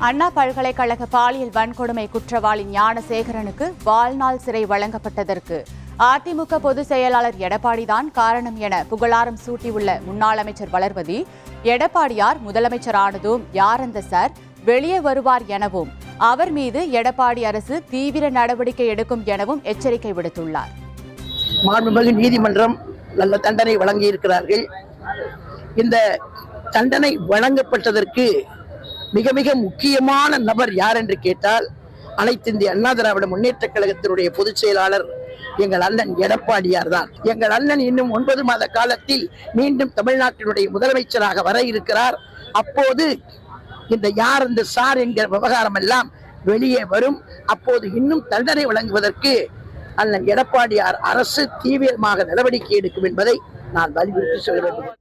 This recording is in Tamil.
அண்ணா பல்கலைக்கழக பாலியல் வன்கொடுமை குற்றவாளி ஞானசேகரனுக்கு வாழ்நாள் சிறை வழங்கப்பட்டதற்கு. அதிமுக பொதுச் செயலாளர் எடப்பாடிதான் காரணம் என புகழாரம் சூட்டியுள்ள முன்னாள் அமைச்சர் வளர்வதி எடப்பாடியார் முதலமைச்சரானதும் யார் அந்த சார்? வெளியே வருவார் எனவும் அவர் மீது எடப்பாடி அரசு தீவிர நடவடிக்கை எடுக்கும் எனவும் எச்சரிக்கை விடுத்துள்ளார். மாண்புமிகு நீதிமன்றம் நல்ல தண்டனை வழங்கி இருக்கிறார்கள் இந்த தண்டனை வழங்கப்பட்டதற்கு மிக மிக முக்கியமான நபர் யார் என்று கேட்டால் அனைத்து இந்திய அண்ணா திராவிட முன்னேற்ற கழகத்தினுடைய பொதுச் செயலாளர் எங்கள் அண்ணன் எடப்பாடியார் தான். எங்கள் அண்ணன் இன்னும் ஒன்பது மாத காலத்தில் மீண்டும் தமிழ்நாட்டினுடைய முதலமைச்சராக வர இருக்கிறார். அப்போது இந்த யார் இந்த சார் என்கிற விவகாரம் எல்லாம் வெளியே வரும். அப்போது இன்னும் தண்டனை வழங்குவதற்கு அண்ணன் எடப்பாடியார் அரசு தீவிரமாக நடவடிக்கை எடுக்கும் என்பதை நான் வலியுறுத்தி சொல்ல வேண்டும்.